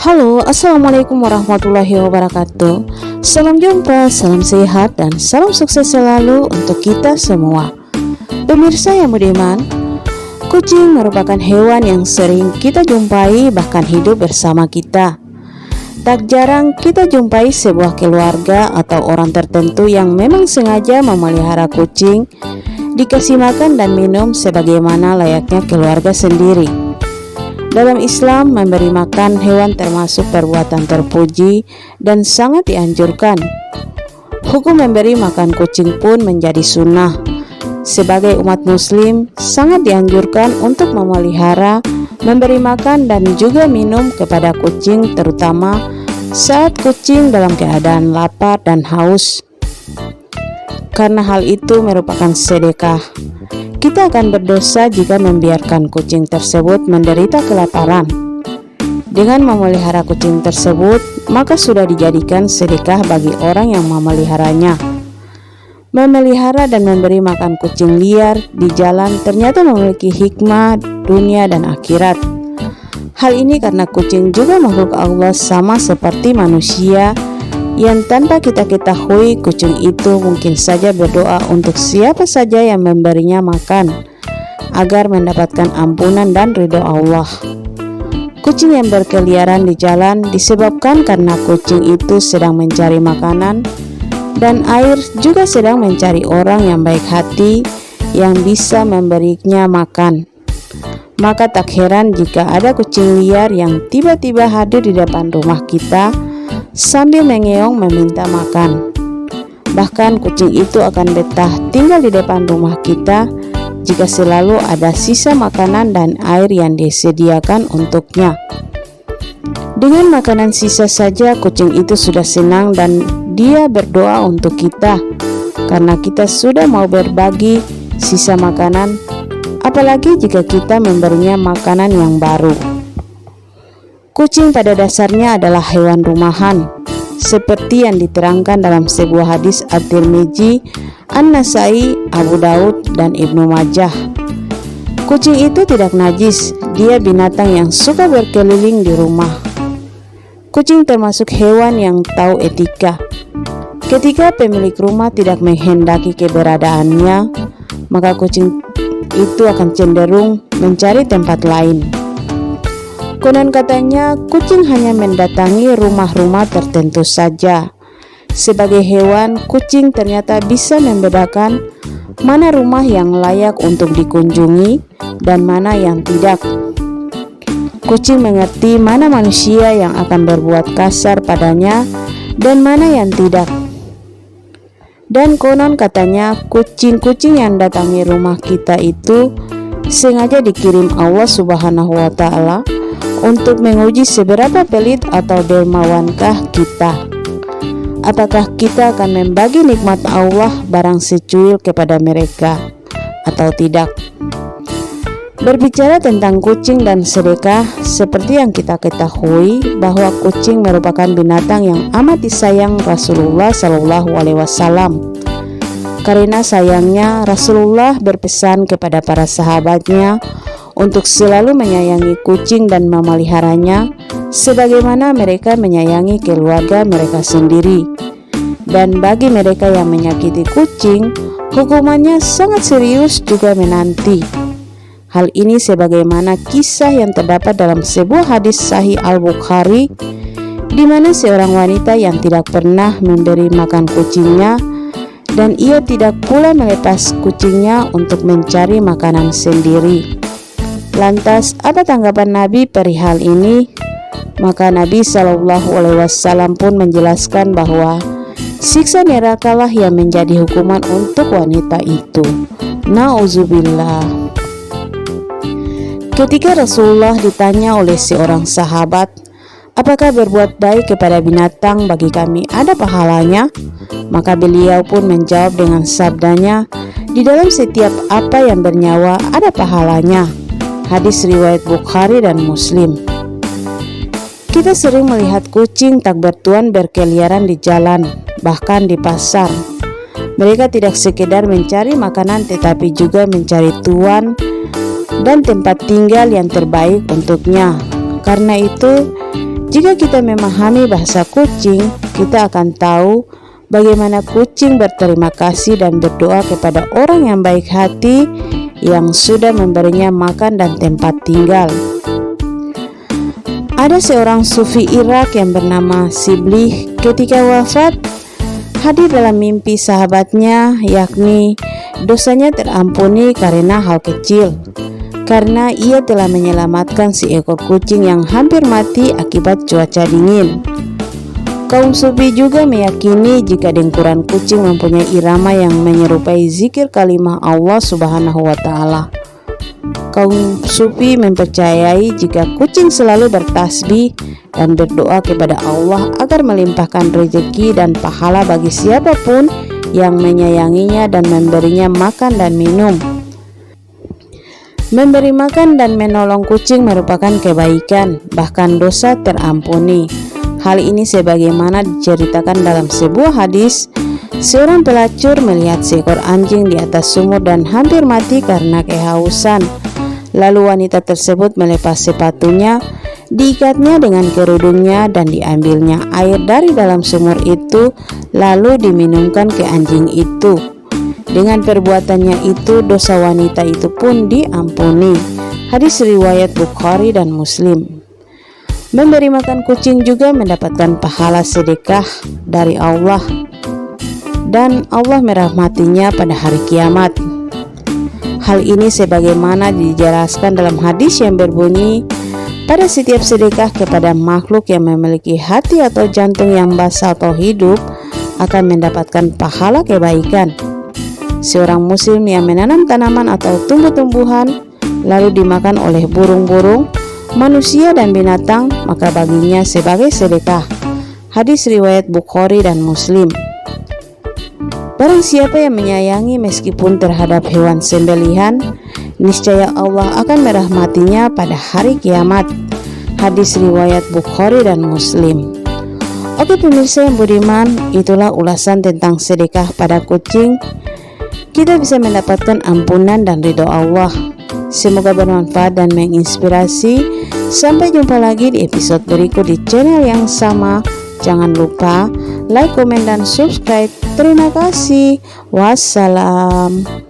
Halo, Assalamualaikum warahmatullahi wabarakatuh. Salam jumpa, salam sehat, dan salam sukses selalu untuk kita semua. Pemirsa yang budiman Kucing merupakan hewan yang sering kita jumpai bahkan hidup bersama kita. Tak jarang kita jumpai sebuah keluarga atau orang tertentu yang memang sengaja memelihara kucing Dikasih makan dan minum sebagaimana layaknya keluarga sendiri dalam Islam, memberi makan hewan termasuk perbuatan terpuji dan sangat dianjurkan. Hukum memberi makan kucing pun menjadi sunnah. Sebagai umat Muslim, sangat dianjurkan untuk memelihara, memberi makan, dan juga minum kepada kucing, terutama saat kucing dalam keadaan lapar dan haus. Karena hal itu merupakan sedekah kita akan berdosa jika membiarkan kucing tersebut menderita kelaparan. Dengan memelihara kucing tersebut, maka sudah dijadikan sedekah bagi orang yang memeliharanya. Memelihara dan memberi makan kucing liar di jalan ternyata memiliki hikmah dunia dan akhirat. Hal ini karena kucing juga makhluk Allah sama seperti manusia yang tanpa kita ketahui kucing itu mungkin saja berdoa untuk siapa saja yang memberinya makan agar mendapatkan ampunan dan ridho Allah. Kucing yang berkeliaran di jalan disebabkan karena kucing itu sedang mencari makanan dan air juga sedang mencari orang yang baik hati yang bisa memberinya makan. Maka tak heran jika ada kucing liar yang tiba-tiba hadir di depan rumah kita sambil mengeong meminta makan. Bahkan kucing itu akan betah tinggal di depan rumah kita jika selalu ada sisa makanan dan air yang disediakan untuknya. Dengan makanan sisa saja kucing itu sudah senang dan dia berdoa untuk kita karena kita sudah mau berbagi sisa makanan apalagi jika kita memberinya makanan yang baru. Kucing pada dasarnya adalah hewan rumahan, seperti yang diterangkan dalam sebuah hadis At-Tirmizi, An-Nasai, Abu Daud, dan Ibnu Majah. Kucing itu tidak najis, dia binatang yang suka berkeliling di rumah. Kucing termasuk hewan yang tahu etika. Ketika pemilik rumah tidak menghendaki keberadaannya, maka kucing itu akan cenderung mencari tempat lain. Konon katanya kucing hanya mendatangi rumah-rumah tertentu saja. Sebagai hewan, kucing ternyata bisa membedakan mana rumah yang layak untuk dikunjungi dan mana yang tidak. Kucing mengerti mana manusia yang akan berbuat kasar padanya dan mana yang tidak. Dan konon katanya kucing-kucing yang datangi rumah kita itu sengaja dikirim Allah Subhanahu wa taala untuk menguji seberapa pelit atau dermawankah kita. Apakah kita akan membagi nikmat Allah barang secuil kepada mereka atau tidak? Berbicara tentang kucing dan sedekah, seperti yang kita ketahui bahwa kucing merupakan binatang yang amat disayang Rasulullah Shallallahu Alaihi Wasallam. Karena sayangnya Rasulullah berpesan kepada para sahabatnya untuk selalu menyayangi kucing dan memeliharanya sebagaimana mereka menyayangi keluarga mereka sendiri. Dan bagi mereka yang menyakiti kucing, hukumannya sangat serius juga menanti. Hal ini sebagaimana kisah yang terdapat dalam sebuah hadis sahih Al-Bukhari di mana seorang wanita yang tidak pernah memberi makan kucingnya dan ia tidak pula melepas kucingnya untuk mencari makanan sendiri. Lantas, apa tanggapan Nabi perihal ini? Maka Nabi Shallallahu Alaihi Wasallam pun menjelaskan bahwa siksa nerakalah yang menjadi hukuman untuk wanita itu. Nauzubillah. Ketika Rasulullah ditanya oleh seorang sahabat, apakah berbuat baik kepada binatang bagi kami ada pahalanya? Maka beliau pun menjawab dengan sabdanya, di dalam setiap apa yang bernyawa ada pahalanya. Hadis riwayat Bukhari dan Muslim. Kita sering melihat kucing tak bertuan berkeliaran di jalan, bahkan di pasar. Mereka tidak sekedar mencari makanan tetapi juga mencari tuan dan tempat tinggal yang terbaik untuknya. Karena itu, Jika kita memahami bahasa kucing, kita akan tahu bagaimana kucing berterima kasih dan berdoa kepada orang yang baik hati yang sudah memberinya makan dan tempat tinggal. Ada seorang sufi Irak yang bernama Siblih ketika wafat hadir dalam mimpi sahabatnya yakni dosanya terampuni karena hal kecil karena ia telah menyelamatkan si ekor kucing yang hampir mati akibat cuaca dingin. Kaum sufi juga meyakini jika dengkuran kucing mempunyai irama yang menyerupai zikir kalimah Allah Subhanahu wa taala. Kaum sufi mempercayai jika kucing selalu bertasbih dan berdoa kepada Allah agar melimpahkan rezeki dan pahala bagi siapa pun yang menyayanginya dan memberinya makan dan minum. Memberi makan dan menolong kucing merupakan kebaikan, bahkan dosa terampuni. Hal ini sebagaimana diceritakan dalam sebuah hadis, seorang pelacur melihat seekor anjing di atas sumur dan hampir mati karena kehausan. Lalu wanita tersebut melepas sepatunya, diikatnya dengan kerudungnya dan diambilnya air dari dalam sumur itu lalu diminumkan ke anjing itu. Dengan perbuatannya itu dosa wanita itu pun diampuni. Hadis riwayat Bukhari dan Muslim. Memberi makan kucing juga mendapatkan pahala sedekah dari Allah dan Allah merahmatinya pada hari kiamat. Hal ini sebagaimana dijelaskan dalam hadis yang berbunyi, pada setiap sedekah kepada makhluk yang memiliki hati atau jantung yang basah atau hidup akan mendapatkan pahala kebaikan. Seorang muslim yang menanam tanaman atau tumbuh-tumbuhan lalu dimakan oleh burung-burung, manusia dan binatang, maka baginya sebagai sedekah. Hadis riwayat Bukhari dan Muslim. Barang siapa yang menyayangi meskipun terhadap hewan sembelihan, niscaya Allah akan merahmatinya pada hari kiamat. Hadis riwayat Bukhari dan Muslim. Oke pemirsa yang budiman, itulah ulasan tentang sedekah pada kucing. Kita bisa mendapatkan ampunan dan ridho Allah. Semoga bermanfaat dan menginspirasi. Sampai jumpa lagi di episode berikut di channel yang sama. Jangan lupa like, komen, dan subscribe. Terima kasih. Wassalam.